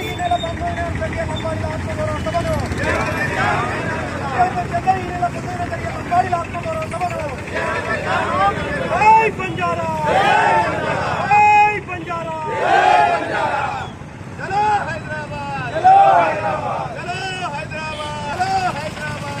ఈ నెల పంతొమ్మిదవ తేదీ బంజారుల ఆత్మగౌరవ సభను ఈ నెల పంతొమ్మిదవ తేదీ బంజారుల ఆత్మగౌరవ సభను జై బంజారా జై హైదరాబాద్ చలో హైదరాబాద్ హైదరాబాద్ హైదరాబాద్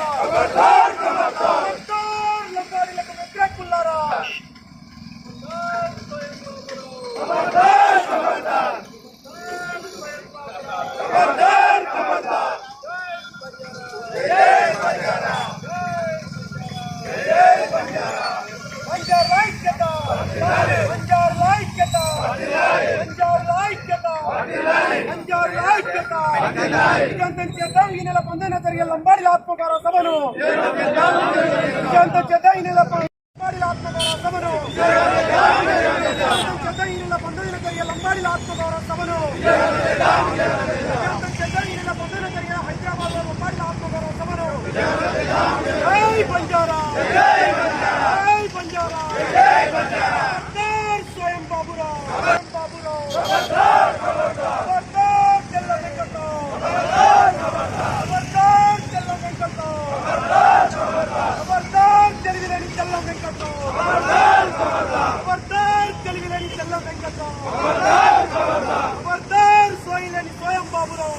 పొందిన జరిగే లంబాడి ఆత్మకార సభను విజయంతం చేద్దాం ఈ నెల పొందిన జరిగే హైదరాబాద్లో లంబాడి ఆత్మకార సభను జై బంజారా జై బంజారా జై బంజారా స్వయం బాబురావు స్వయం బాబురావు ఖబర్దార్ తెల్ల వెంకట్రావు ఖబర్దార్ తెల్ల వెంకట్రావు ఖబర్దార్ తెలుగులేని తెల్ల వెంకట్రావు ఖబర్దార్ తెలుగులేని తెల్ల వెంకట్రావు ఖబర్దార్ స్వయంలేని స్వయం బాబురావు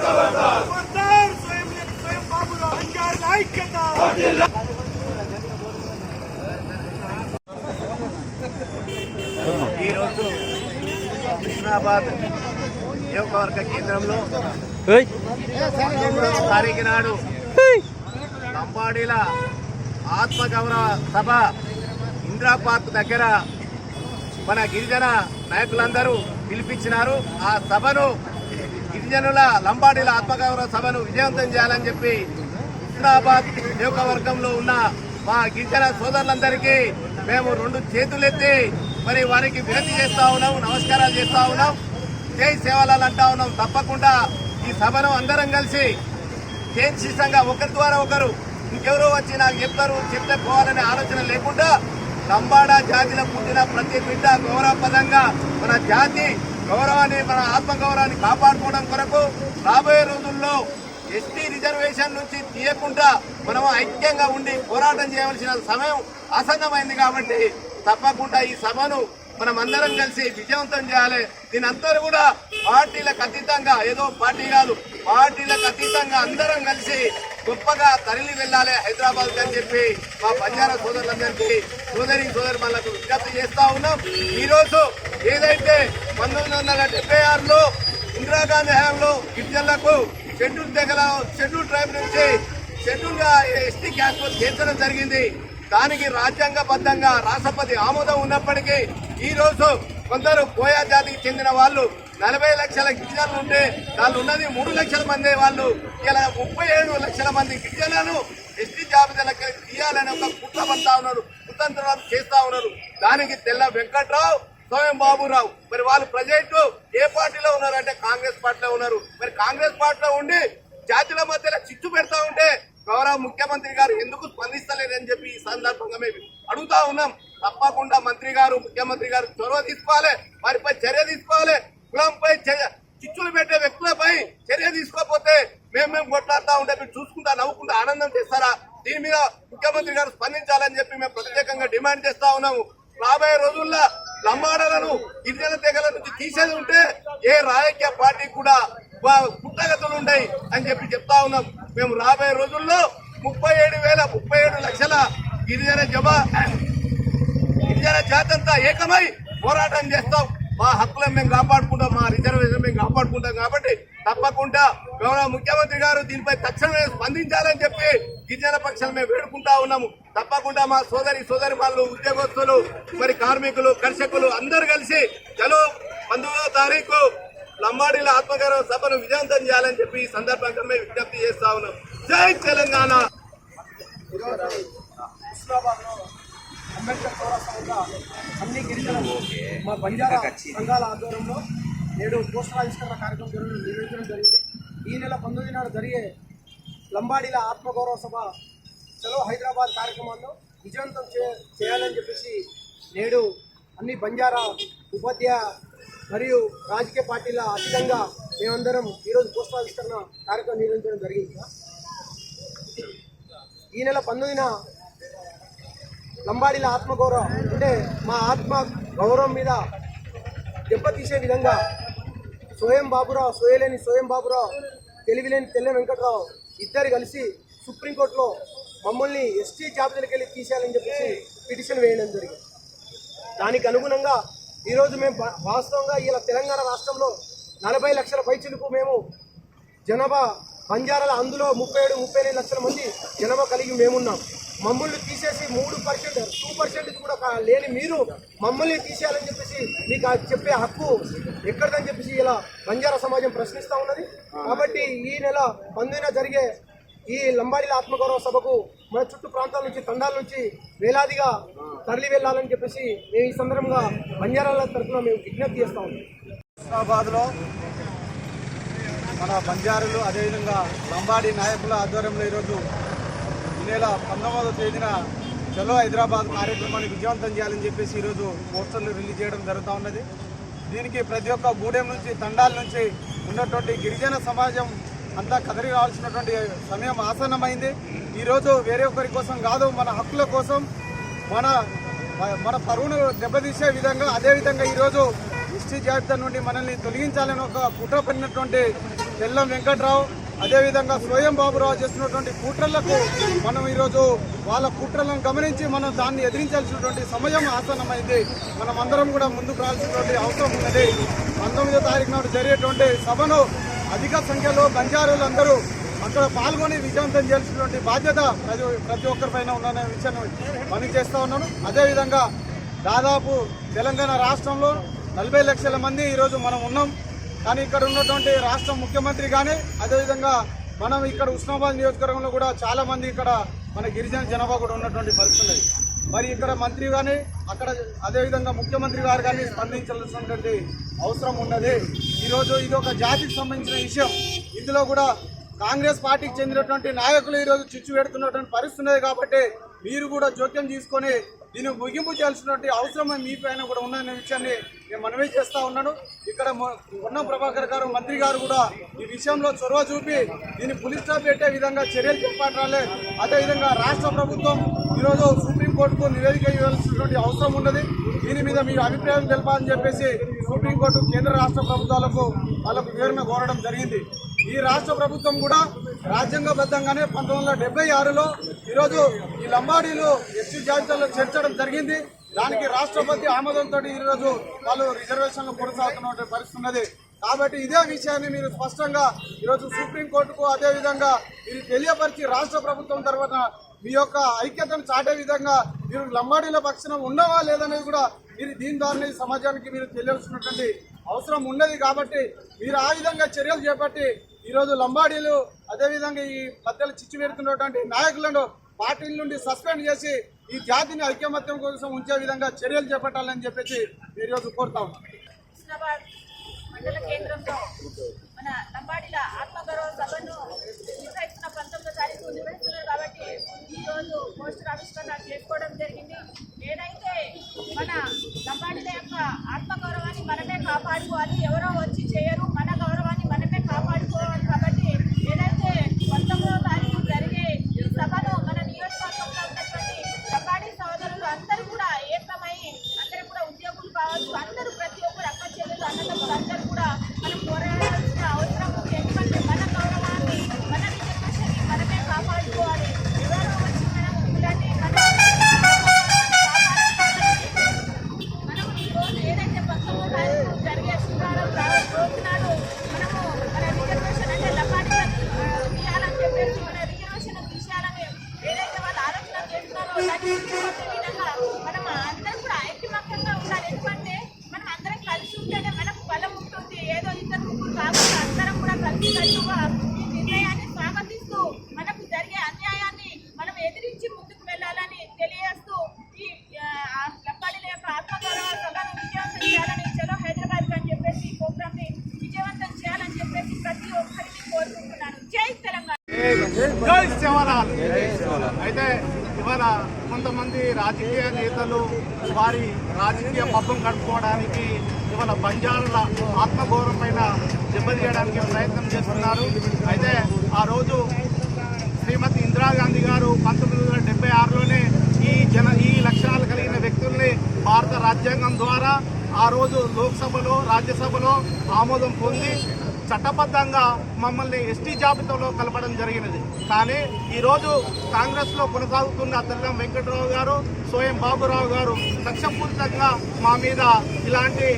ఖబర్దార్ స్వయం లేని స్వయం బాబురావు అంజారుల ఐక్యత ఈరోజు కృష్ణాబాద్ నియోజకవర్గ కేంద్రంలో పదమూడవ తారీఖు నాడు లంబాడీల ఆత్మగౌరవ సభ ఇందిరా పార్క్ దగ్గర మన గిరిజన నాయకులందరూ పిలిపించినారు. ఆ సభను గిరిజనుల లంబాడీల ఆత్మగౌరవ సభను విజయవంతం చేయాలని చెప్పి హుస్నాబాద్ నియోజకవర్గంలో ఉన్న మా గిరిజన సోదరులందరికీ మేము రెండు చేతులెత్తి మరి వారికి వినతి చేస్తా ఉన్నాం నమస్కారాలు చేస్తా ఉన్నాం. జై సేవలాలు అంటా ఉన్నాం. తప్పకుండా ఈ సభను అందరం కలిసి చేసిష్టంగా ఒకరి ద్వారా ఒకరు ఇంకెవరో వచ్చి నాకు చెప్తారు చెప్తే పోవాలనే ఆలోచన లేకుండా లంబాడ జాతిలో పుట్టిన ప్రతి బిడ్డ గౌరవపదంగా మన జాతి గౌరవాన్ని మన ఆత్మగౌరవాన్ని కాపాడుకోవడం కొరకు రాబోయే రోజుల్లో ఎస్టీ రిజర్వేషన్ నుంచి తీయకుండా మనం ఐక్యంగా ఉండి పోరాటం చేయవలసిన సమయం ఆసన్నమైంది కాబట్టి తప్పకుండా ఈ సభను మనం అందరం కలిసి విజయవంతం చేయాలి. దీని అందరూ కూడా పార్టీలకు అతీతంగా ఏదో పార్టీ కాదు పార్టీలకు అతీతంగా అందరం కలిసి గొప్పగా తరలి వెళ్ళాలి హైదరాబాద్ అని చెప్పి మా బంజారా సోదరులందరికీ సోదరి సోదరి మనకు విజ్ఞప్తి చేస్తా ఉన్నాం. ఈరోజు ఏదైతే పంతొమ్మిది వందల డెబ్బై ఆరులో ఇందిరాగాంధీ హయాంలో గిరిజనులకు షెడ్యూల్ తెగల షెడ్యూల్ ట్రైబ్ నుంచి షెడ్యూల్గా ఎస్టీ క్యాస్ట్ చేర్చడం జరిగింది. దానికి రాజ్యాంగబద్ధంగా రాష్ట్రపతి ఆమోదం ఉన్నప్పటికీ ఈ రోజు కొందరు కోయా జాతికి చెందిన వాళ్ళు నలభై లక్షల గిరిజనులు ఉంటే వాళ్ళు ఉన్నది మూడు లక్షల మంది వాళ్ళు. ఇలా ముప్పై ఏడు లక్షల మంది గిరిజనులను ఎస్టీ జాబితాలకు తీయాలని ఒక కుట్ర పడతా ఉన్నారు కుతంత్రాలు చేస్తా ఉన్నారు. దానికి తెల్ల వెంకట్రావు స్వయం బాబురావు. మరి వాళ్ళు ప్రజెంట్ ఏ పార్టీలో ఉన్నారు అంటే కాంగ్రెస్ పార్టీలో ఉన్నారు. మరి కాంగ్రెస్ పార్టీలో ఉండి జాతుల మధ్యలో చిచ్చు పెడతా ఉంటే గౌరవ ముఖ్యమంత్రి గారు ఎందుకు స్పందిస్తలేదని చెప్పి ఈ సందర్భంగా మేము అడుగుతా ఉన్నాం. తప్పకుండా మంత్రి గారు ముఖ్యమంత్రి గారు చొరవ తీసుకోవాలి వారిపై చర్య తీసుకోవాలి. కులంపై చర్య- చిచ్చులు పెట్టే వ్యక్తులపై చర్య తీసుకోకపోతే మేము మేము కొట్లాడుతూ ఉంటే మీరు చూసుకుంటా నవ్వుకుంటా ఆనందం చేస్తారా? దీని మీద ముఖ్యమంత్రి గారు స్పందించాలని చెప్పి మేము ప్రత్యేకంగా డిమాండ్ చేస్తా ఉన్నాము. రాబోయే రోజుల్లో లంబాడలను గిరిజన తెగల నుంచి తీసేది ఉంటే ఏ రాజకీయ పార్టీ కూడా పుట్టగతులు ఉంటాయి అని చెప్పి చెప్తా ఉన్నాం. మేము రాబోయే రోజుల్లో ముప్పై ఏడు వేల ముప్పై ఏడు లక్షల గిరిజన జమ గిరిజన జాతంతా ఏకమై పోరాటం చేస్తాం. మా హక్కులను మేము కాపాడుకుంటాం మా రిజర్వేషన్ మేము కాపాడుకుంటాం కాబట్టి తప్పకుండా గౌరవ ముఖ్యమంత్రి గారు దీనిపై తక్షణమే స్పందించాలని చెప్పి గిరిజన పక్షాలు మేము వేడుకుంటా ఉన్నాము. తప్పకుండా మా సోదరి సోదరి వాళ్ళు ఉద్యోగస్తులు మరి కార్మికులు కర్షకులు అందరూ కలిసి చలో పంతొమ్మిదవ తారీఖు లంబాడీల ఆత్మగౌరవ సభను విజయవంతం చేయాలని చెప్పి ఈ సందర్భంగా మేము విజ్ఞప్తి చేస్తా ఉన్నాం. జై తెలంగాణ! అంబేద్కర్ చౌరస్తా అన్ని గిరిజన మా బంజారా సంఘాల ఆధ్వర్యంలో నేడు పోస్టర్ ఆవిష్కరణ కార్యక్రమం జరగడం నిర్వహించడం జరిగింది. ఈ నెల పంతొమ్మిది నాడు జరిగే లంబాడీల ఆత్మగౌరవ సభ చలో హైదరాబాద్ కార్యక్రమాల్లో విజయవంతం చేయాలని చెప్పేసి నేడు అన్ని బంజారా ఉపాధ్యాయ మరియు రాజకీయ పార్టీల అతీతంగా మేమందరం ఈరోజు పోస్టర్ కార్యక్రమం నిర్వహించడం జరిగింది. ఈ నెల పంతొమ్మిదిన లంబాడీల ఆత్మగౌరవం అంటే మా ఆత్మ గౌరవం మీద దెబ్బతీసే విధంగా స్వయం బాబురావు సోయలేని స్వయం బాబురావు తెలివిలేని తెల్ల వెంకట్రావు ఇద్దరు కలిసి సుప్రీంకోర్టులో మమ్మల్ని ఎస్టీ జాబితాలకు వెళ్ళి తీసేయాలని చెప్పేసి పిటిషన్ వేయడం జరిగింది. దానికి అనుగుణంగా ఈరోజు మేము వాస్తవంగా ఇలా తెలంగాణ రాష్ట్రంలో నలభై లక్షల పైచిలకు మేము జనాభా బంజారాల అందులో ముప్పై ఏడు ముప్పై ఎనిమిది లక్షల మంది జనాభా కలిగి మేమున్నాం. మమ్మల్ని తీసేసి మూడు పర్సెంట్ టూ పర్సెంట్ కూడా లేని మీరు మమ్మల్ని తీసేయాలని చెప్పేసి మీకు చెప్పే హక్కు ఎక్కడిదని చెప్పేసి ఇలా బంజారా సమాజం ప్రశ్నిస్తూ ఉన్నది. కాబట్టి ఈ నెల పంతొమ్మిదిన జరిగే ఈ లంబాడీల ఆత్మగౌరవ సభకు మన చుట్టూ ప్రాంతాల నుంచి తండాల నుంచి వేలాదిగా తరలి వెళ్ళాలని చెప్పేసి మేము ఈ సందర్భంగా బంజారాల తరఫున మేము విజ్ఞప్తి చేస్తా ఉన్నాం. హుస్నాబాద్లో మన బంజారులు అదేవిధంగా లంబాడి నాయకుల ఆధ్వర్యంలో ఈరోజు ఈ నెల పంతొమ్మిదవ తేదీన చలో హైదరాబాద్ కార్యక్రమాన్ని విజయవంతం చేయాలని చెప్పేసి ఈరోజు పోస్టర్లు రిలీజ్ చేయడం జరుగుతూ ఉన్నది. దీనికి ప్రతి ఒక్క గూడెం నుంచి తండాల నుంచి ఉన్నటువంటి గిరిజన సమాజం అంతా కదలి రావాల్సినటువంటి సమయం ఆసన్నమైంది. ఈరోజు వేరే ఒకరి కోసం కాదు మన హక్కుల కోసం మన మన పరువును దెబ్బతీసే విధంగా అదేవిధంగా ఈరోజు ఎస్టీ జాబితా నుండి మనల్ని తొలగించాలని ఒక కుట్ర పడినటువంటి తెల్లం వెంకట్రావు అదేవిధంగా స్వయం బాబురావు చేస్తున్నటువంటి కుట్రలకు మనం ఈరోజు వాళ్ళ కుట్రలను గమనించి మనం దాన్ని ఎదిరించాల్సినటువంటి సమయం ఆసన్నమైంది. మనం అందరం కూడా ముందుకు రావాల్సినటువంటి అవసరం ఉన్నది. పంతొమ్మిదో తారీఖు నాడు జరిగేటువంటి సభను అధిక సంఖ్యలో బంజారులు అందరూ అక్కడ పాల్గొని విజయవంతం చేయాల్సినటువంటి బాధ్యత ప్రతి ప్రతి ఒక్కరిపైన ఉందనే విషయాన్ని మనం చేస్తూ ఉన్నాను. అదేవిధంగా దాదాపు తెలంగాణ రాష్ట్రంలో నలభై లక్షల మంది ఈరోజు మనం ఉన్నాం. కానీ ఇక్కడ ఉన్నటువంటి రాష్ట్ర ముఖ్యమంత్రి కానీ అదేవిధంగా మనం ఇక్కడ ఉస్మాబాద్ నియోజకవర్గంలో కూడా చాలా మంది ఇక్కడ మన గిరిజన జనాభా కూడా ఉన్నటువంటి పరిస్థితి మరి ఇక్కడ మంత్రి కానీ అక్కడ అదేవిధంగా ముఖ్యమంత్రి గారు కానీ స్పందించాల్సినటువంటి అవసరం ఉన్నది. ఈరోజు ఇది ఒక జాతికి సంబంధించిన విషయం. ఇందులో కూడా కాంగ్రెస్ పార్టీకి చెందినటువంటి నాయకులు ఈరోజు చిచ్చు పెడుతున్నటువంటి పరిస్థితి ఉన్నది కాబట్టి మీరు కూడా జోక్యం తీసుకొని దీన్ని ముగింపు చేయాల్సినటువంటి అవసరం మీ పైన కూడా ఉందనే విషయాన్ని నేను మనవి చేస్తూ ఉన్నాను. ఇక్కడ ఉన్న ప్రభాకర్ గారు మంత్రి గారు కూడా ఈ విషయంలో చొరవ చూపి దీన్ని పులిస్ స్టాప్ పెట్టే విధంగా చర్యలు చేపట్టాలి. అదేవిధంగా రాష్ట్ర ప్రభుత్వం ఈరోజు సుప్రీంకోర్టుకు నివేదిక ఇవ్వాల్సినటువంటి అవసరం ఉన్నది. దీని మీద మీ అభిప్రాయం తెలపాలని చెప్పేసి సుప్రీంకోర్టు కేంద్ర రాష్ట్ర ప్రభుత్వాలకు వాళ్ళకు వివరణ కోరడం జరిగింది. ఈ రాష్ట్ర ప్రభుత్వం కూడా రాజ్యాంగబద్ధంగానే పంతొమ్మిది వందల డెబ్బై ఆరులో ఈరోజు ఈ లంబాడీలు ఎస్సీ జాబితాలో చేర్చడం జరిగింది. దానికి రాష్ట్రపతి ఆమోదంతో ఈరోజు వాళ్ళు రిజర్వేషన్లు కొనసాగుతున్న పరిస్థితి ఉన్నది. కాబట్టి ఇదే విషయాన్ని మీరు స్పష్టంగా ఈరోజు సుప్రీంకోర్టుకు అదే విధంగా మీరు తెలియపరిచి రాష్ట్ర ప్రభుత్వం తర్వాత మీ యొక్క ఐక్యతను చాటే విధంగా మీరు లంబాడీల పక్షాన ఉన్నవా లేదనేది కూడా మీరు దీని ద్వారా సమాజానికి మీరు తెలియాల్సినటువంటి అవసరం ఉన్నది కాబట్టి మీరు ఆ విధంగా చర్యలు చేపట్టి ఈరోజు లంబాడీలు అదేవిధంగా ఈ మధ్యలో చిచ్చు పెడుతున్నటువంటి నాయకులను పార్టీల నుండి సస్పెండ్ చేసి ఈ జాతిని ఐక్యమత్యం కోసం ఉంచే విధంగా చర్యలు చేపట్టాలని చెప్పేసి మీరు ఈరోజు కోరుతా ఉన్నాం మండల కేంద్రంలో మన లంబాడీల ఆత్మగౌరవ సభను నిర్వహిస్తున్న పంతొమ్మిదో తారీఖు నిర్వహిస్తున్నారు కాబట్టి పోస్టర్ ఆవిష్కరణ చేసుకోవడం జరిగింది. ఏదైతే మన లంబాడీల యొక్క ఆత్మగౌరవాన్ని మనమే కాపాడుకోవాలి ఎవరో ఇవాళ కొంతమంది రాజకీయ నేతలు వారి రాజకీయ పబ్బం కట్టుకోవడానికి ఇవాళ బంజారుల ఆత్మగౌరవం పైన దెబ్బతీయడానికి ప్రయత్నం చేస్తున్నారు. అయితే ఆ రోజు శ్రీమతి ఇందిరాగాంధీ గారు పంతొమ్మిది వందల డెబ్బై ఆరులోనే ఈ జన ఈ లక్షణాలు కలిగిన వ్యక్తుల్ని భారత రాజ్యాంగం ద్వారా ఆ రోజు లోక్సభలో రాజ్యసభలో ఆమోదం పొంది చట్టబద్ధంగా మమ్మల్ని ఎస్టీ జాబితాలో కలపడం జరిగినది. కానీ ఈరోజు కాంగ్రెస్లో కొనసాగుతున్న తెల్లం వెంకటరావు గారు సోయం బాబురావు గారు లక్ష్యపూరితంగా మా మీద ఇలాంటి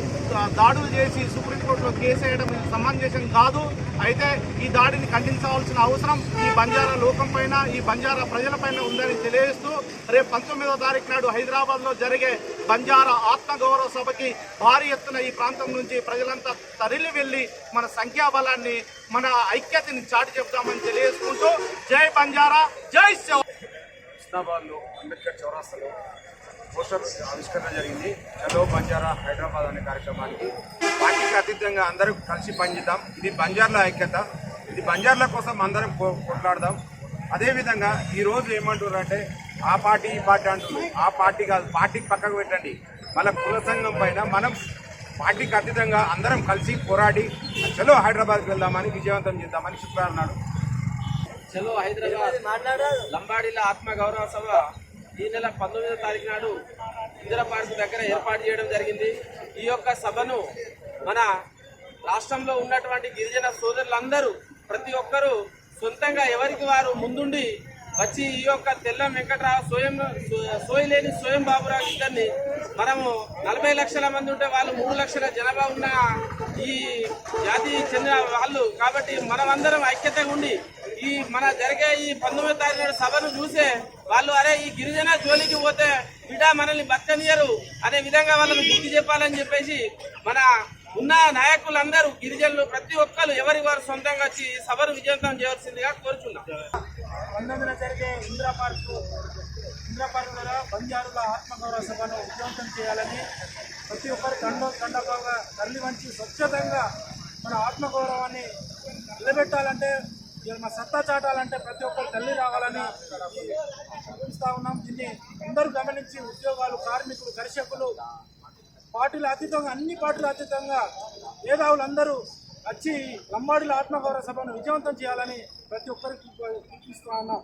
దాడులు చేసి సుప్రీంకోర్టులో కేసు వేయడం సమంజసం కాదు. అయితే ఈ దాడిని ఖండించవలసిన అవసరం ఈ బంజారా లోకం పైన ఈ బంజారా ప్రజల పైన ఉందని తెలియజేస్తూ రేపు పంతొమ్మిదో తారీఖు నాడు హైదరాబాద్లో జరిగే బంజారా ఆత్మగౌరవ సభకి భారీ ఎత్తున ఈ ప్రాంతం నుంచి ప్రజలంతా తరలి వెళ్ళి మన సంఖ్యాబలాన్ని మన ఐక్యతని చాటి చెప్తామని తెలియజేసుకుంటూ జై బంజారా జై శివ అంబేద్కర్ చౌరాస్తాలో పోస్టర్ ఆవిష్కరణ జరిగింది. చలో బంజారా హైదరాబాద్ అనే కార్యక్రమానికి పార్టీకి అతీతంగా అందరూ కలిసి పనిచేద్దాం. ఇది బంజార్ల ఐక్యత. ఇది బంజార్ల కోసం అందరం కొట్లాడదాం. అదేవిధంగా ఈ ఏమంటున్నారు అంటే ఆ పార్టీ ఈ పార్టీ అంటున్నారు. ఆ పార్టీ కాదు పార్టీకి పక్కకు పెట్టండి. మన కుల సంఘం పైన మనం పార్టీకి అతీతంగా అందరం కలిసి పోరాడి చలో హైదరాబాద్కి వెళ్దామని విజయవంతం చేద్దామని శుక్రవారం నాడు చలో హైదరాబాద్ లంబాడీల ఆత్మ గౌరవ సభ ఈ నెల పంతొమ్మిదో తారీఖు నాడు ఇందిరా పార్క్ దగ్గర ఏర్పాటు చేయడం జరిగింది. ఈ యొక్క సభను మన రాష్ట్రంలో ఉన్నటువంటి గిరిజన సోదరులందరూ ప్రతి ఒక్కరూ సొంతంగా ఎవరికి వారు ముందుండి వచ్చి ఈ యొక్క తెల్ల వెంకటరావు స్వయం సోయలేని స్వయం బాబురావు ఇద్దరిని మనము నలభై లక్షల మంది ఉంటే వాళ్ళు మూడు లక్షల జనాభా ఉన్న ఈ జాతికి చెందిన వాళ్ళు కాబట్టి మనమందరం ఐక్యతగా ఉండి ఈ మన జరిగే ఈ పంతొమ్మిదో తారీఖు సభను చూసే వాళ్ళు అరే ఈ గిరిజన జోలికి పోతే బిడ్డ మనల్ని బతకనియరు అనే విధంగా వాళ్ళని బుద్ధి చెప్పాలని చెప్పేసి మన ఉన్న నాయకులందరూ గిరిజనులు ప్రతి ఒక్కరు ఎవరి వారు సొంతంగా వచ్చి ఈ సభను విజయవంతం చేయవలసిందిగా కోరుచున్నాం. పంతొమ్మిదిన జరిగే ఇందిరా పార్క్ ఇందిరా పార్క్ ద్వారా బంజారుల ఆత్మగౌరవ సభను విజయవంతం చేయాలని ప్రతి ఒక్కరు కండ దండగా తరలి వంచి స్వచ్ఛతంగా మన ఆత్మగౌరవాన్ని నిలబెట్టాలంటే ఇవాళ మా సత్తా చాటాలంటే ప్రతి ఒక్కరు తల్లి రావాలని చూపిస్తా ఉన్నాం. దీన్ని అందరూ గమనించి ఉద్యోగాలు కార్మికులు దర్శకులు పార్టీల అతీతంగా అన్ని పార్టీల అతీతంగా మేధావులందరూ వచ్చి లంబాడుల ఆత్మగౌరవ సభను విజయవంతం చేయాలని ప్రతి ఒక్కరికి పిలుపునిస్తా ఉన్నాం.